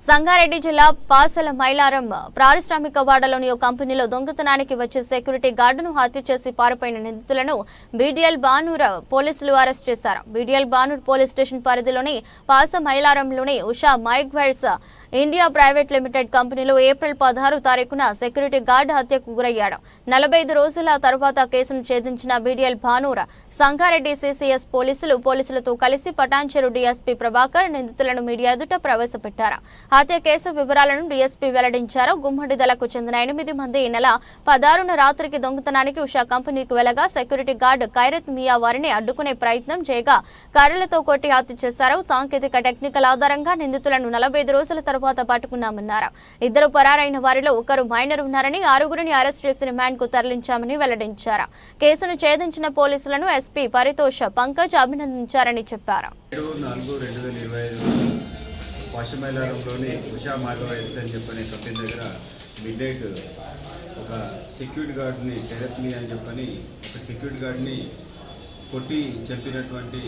సంగారెడ్డి జిల్లా పాసల మైలారం పారిశ్రామిక వాడలోని ఓ కంపెనీలో దొంగతనానికి వచ్చే సెక్యూరిటీ గార్డును హత్య చేసి పారిపోయిన నిందితులను బీడీఎల్ బానూర్ పోలీసులు అరెస్ట్ చేశారు. బీడీఎల్ బానూర్ పోలీస్ స్టేషన్ పరిధిలోని పాస మైలారంలోని ఉషా మైక్వైర్స్ ఇండియా ప్రైవేట్ లిమిటెడ్ కంపెనీలో ఏప్రిల్ పదహారు తారీఖున సెక్యూరిటీ గార్డ్ హత్యకు గురయ్యాడు నలభై ఐదు రోజుల తర్వాత కేసును ఛేదించిన బీడీఎల్ భానూర సంగారెడ్డి సిసిఎస్ పోలీసులు పోలీసులతో కలిసి పటాన్చెరు డీఎస్పీ ప్రభాకర్ నిందితులను మీడియా ఎదుట ప్రవేశపెట్టారు. హత్య కేసు వివరాలను డీఎస్పీ వెల్లడించారు. గుమ్మడి దళకు చెందిన ఎనిమిది మంది ఈ నెల పదహారున రాత్రికి దొంగతనానికి ఉషా కంపెనీకి వెళ్ళగా సెక్యూరిటీ గార్డ్ ఖైరత్ మియా వారిని అడ్డుకునే ప్రయత్నం చేయగా కర్రలతో కొట్టి హత్య చేశారు. సాంకేతిక టెక్నికల్ ఆధారంగా నిందితులను నలభై ఐదు రోజుల తర్వాత పట్టుకున్నామన్నారు. ఇద్దరు పరారైన వారిలో ఒకరు మైనర్ ఉన్నారని ఆరుగురిని అరెస్ట్ చేసి రిమాండ్కు తరలించామని వెల్లడించారు. కేసును ఛేదించిన పోలీసులను ఎస్పీ పరితోష పంకజ్ అభినందించారని చెప్పారు. ఏడు ఉషా మార్గవైర్స్ అని చెప్పని కంపెనీ దగ్గర మిడ్ నైట్ ఒక సెక్యూరిటీ గార్డ్ని మీ అని చెప్పని ఒక సెక్యూరిటీ గార్డ్ని కొట్టి చంపినటువంటి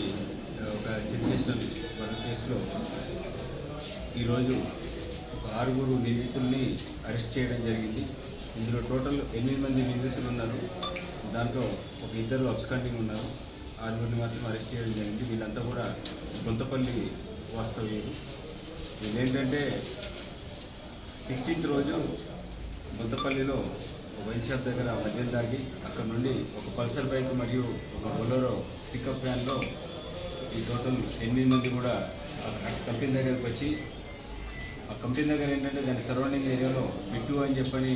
ఒక సెన్సేషనల్ వర్క్ కేసులో ఈరోజు ఆరుగురు నిందితుల్ని అరెస్ట్ చేయడం జరిగింది. ఇందులో టోటల్ ఎనిమిది మంది నిందితులు ఉన్నారు. దాంట్లో ఒక ఇద్దరు అబ్స్కాండింగ్ ఉన్నారు. ఆరుగురిని మాత్రం అరెస్ట్ చేయడం జరిగింది. వీళ్ళంతా కూడా గుంతపల్లి వాస్తవ్యులు. వీళ్ళేంటంటే సిక్స్టీన్త్ రోజు గుంతపల్లిలో ఒక వైన్ షాప్ దగ్గర మద్యం దాగి అక్కడ నుండి ఒక పల్సర్ బైక్ మరియు ఒక బొలరో పికప్ వ్యాన్లో ఈ టోటల్ ఎనిమిది మంది కూడా అక్కడ కంపెనీ దగ్గరికి వచ్చి ఆ కంపెనీ దగ్గర ఏంటంటే దాని సరౌండింగ్ ఏరియాలో పెట్టు అని చెప్పని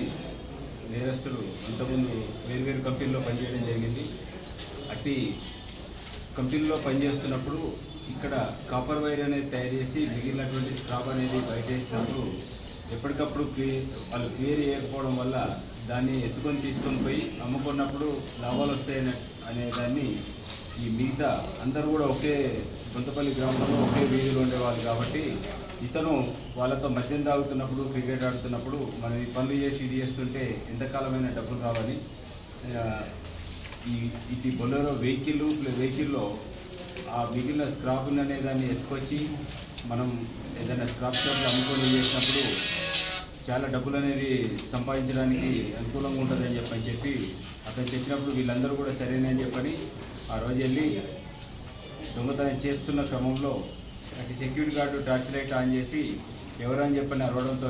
నేరస్తులు అంతకుముందు వేరు వేరు కంపెనీలో పనిచేయడం జరిగింది. అట్టి కంపెనీలో పనిచేస్తున్నప్పుడు ఇక్కడ కాపర్ వైర్ అనేది తయారు చేసి మిగిలినటువంటి స్క్రాప్ అనేది బయట వేసినప్పుడు ఎప్పటికప్పుడు క్లియర్ వాళ్ళు క్లియర్ చేయకపోవడం వల్ల దాన్ని ఎత్తుకొని తీసుకొని పోయి అమ్ముకున్నప్పుడు లాభాలు వస్తాయని అనే దాన్ని ఈ మిగతా అందరూ కూడా ఒకే గుంతపల్లి గ్రామంలో ఒకే వీధిలో ఉండేవాళ్ళు కాబట్టి ఇతను వాళ్ళతో మద్యం తాగుతున్నప్పుడు క్రికెట్ ఆడుతున్నప్పుడు మనం ఈ పనులు చేసి ఇది చేస్తుంటే ఎంతకాలమైన డబ్బులు కావాలి ఈ ఇటు బొలెరో వెహికల్ వెహికల్లో ఆ మిగిలిన స్క్రాప్ని అనే దాన్ని ఎత్తుకొచ్చి మనం ఏదైనా స్క్రాప్ షాప్లో అమ్ముకొని చేసినప్పుడు చాలా డబ్బులు అనేది సంపాదించడానికి అనుకూలంగా ఉంటుందని చెప్పని చెప్పి అతను చెప్పినప్పుడు వీళ్ళందరూ కూడా సరేనని చెప్పని ఆ రోజు వెళ్ళి దొంగతనం చేస్తున్న క్రమంలో అటు security guard torch light on చేసి ఎవరని చెప్పని అరవడంతో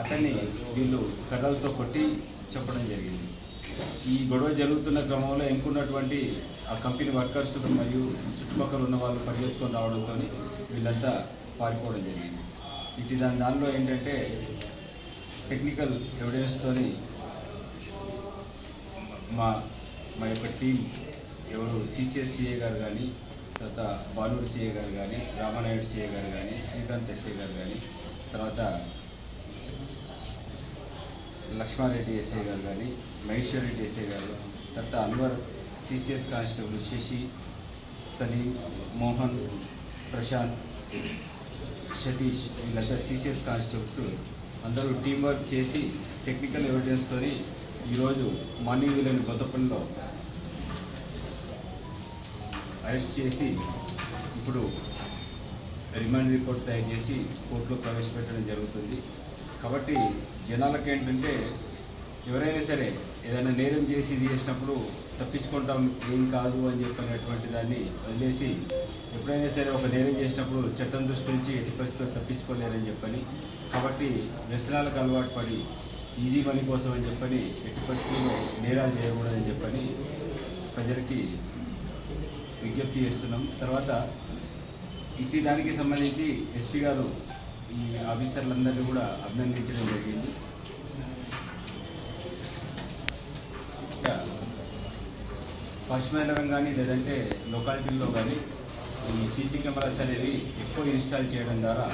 అతన్ని వీళ్ళు కర్రలతో కొట్టి చెప్పడం జరిగింది. ఈ గొడవ జరుగుతున్న క్రమంలో ఎన్నుకున్నటువంటి ఆ కంపెనీ వర్కర్స్ మరియు చుట్టుపక్కల ఉన్న వాళ్ళు పరిగెత్తుకొని రావడంతో వీళ్ళంతా పారిపోవడం జరిగింది. ఇటు దాని దానిలో ఏంటంటే టెక్నికల్ ఎవిడెన్స్తో మా మా యొక్క టీం ఎవరు సీసీఎస్ సీఏ గారు కానీ తర్వాత బాలూరు సిఏ గారు కానీ రామానాయుడు సిఏ గారు కానీ శ్రీకాంత్ ఎస్ఏ గారు కానీ తర్వాత లక్ష్మారెడ్డి ఎస్ఐ గారు కానీ మహేశ్వర్ రెడ్డి ఎస్ఐ గారు తర్వాత అన్వర్ సిసిఎస్ కానిస్టేబుల్ శశి సలీం మోహన్ ప్రశాంత్ సతీష్ వీళ్ళంతా సిసిఎస్ కానిస్టేబుల్స్. అందరూ టీం వర్క్ చేసి టెక్నికల్ ఎవిడెన్స్తో ఈరోజు మార్నింగ్ వీళ్ళని గొంతపల్లిలో అరెస్ట్ చేసి ఇప్పుడు రిమాండ్ రిపోర్ట్ తయారు చేసి కోర్టులో ప్రవేశపెట్టడం జరుగుతుంది. కాబట్టి జనాలకు ఏంటంటే ఎవరైనా సరే ఏదైనా నేరం చేసి ఇది చేసినప్పుడు తప్పించుకుంటాం ఏం కాదు అని చెప్పినటువంటి దాన్ని వదిలేసి ఎప్పుడైనా సరే ఒక నేరం చేసినప్పుడు చట్టం దృష్టి నుంచి ఎట్టి పరిస్థితుల్లో తప్పించుకోలేరని చెప్పని కాబట్టి వ్యసనాలకు అలవాటు పడి ఈజీ మనీ కోసం అని చెప్పని ఎట్టి పరిస్థితుల్లో నేరాలు చేయకూడదని చెప్పని ప్రజలకి విజ్ఞప్తి చేస్తున్నాం. తర్వాత ఇట్టి దానికి సంబంధించి ఎస్పీ గారు ఈ ఆఫీసర్లందరినీ కూడా అభినందించడం జరిగింది. ఇంకా పశ్చిమేలరం కానీ లేదంటే లొకాలిటీల్లో కానీ ఈ సీసీ కెమెరాస్ అనేవి ఎక్కువ ఇన్స్టాల్ చేయడం ద్వారా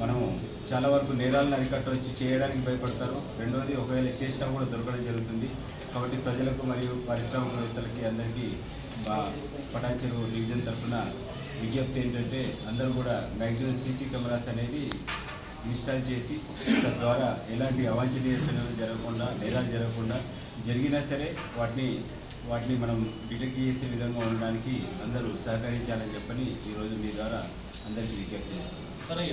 మనం చాలా వరకు నేరాలను అరికట్టవచ్చు చేయడానికి భయపడతారు. రెండవది ఒకవేళ చేసినా కూడా దొరకడం జరుగుతుంది. కాబట్టి ప్రజలకు మరియు పారిశ్రామికవేత్తలకి అందరికీ పటాచెరు డివిజన్ తరఫున విజ్ఞప్తి ఏంటంటే అందరూ కూడా మ్యాక్సిమం సీసీ కెమెరాస్ అనేది ఇన్స్టాల్ చేసి తద్వారా ఎలాంటి అవాంఛనీయ సంఘటనలు జరగకుండా నేరాలు జరగకుండా జరిగినా సరే వాటిని వాటిని మనం డిటెక్ట్ చేసే విధంగా ఉండడానికి అందరూ సహకరించాలని చెప్పని ఈరోజు మీ ద్వారా అందరికీ విజ్ఞప్తి చేస్తున్నాం.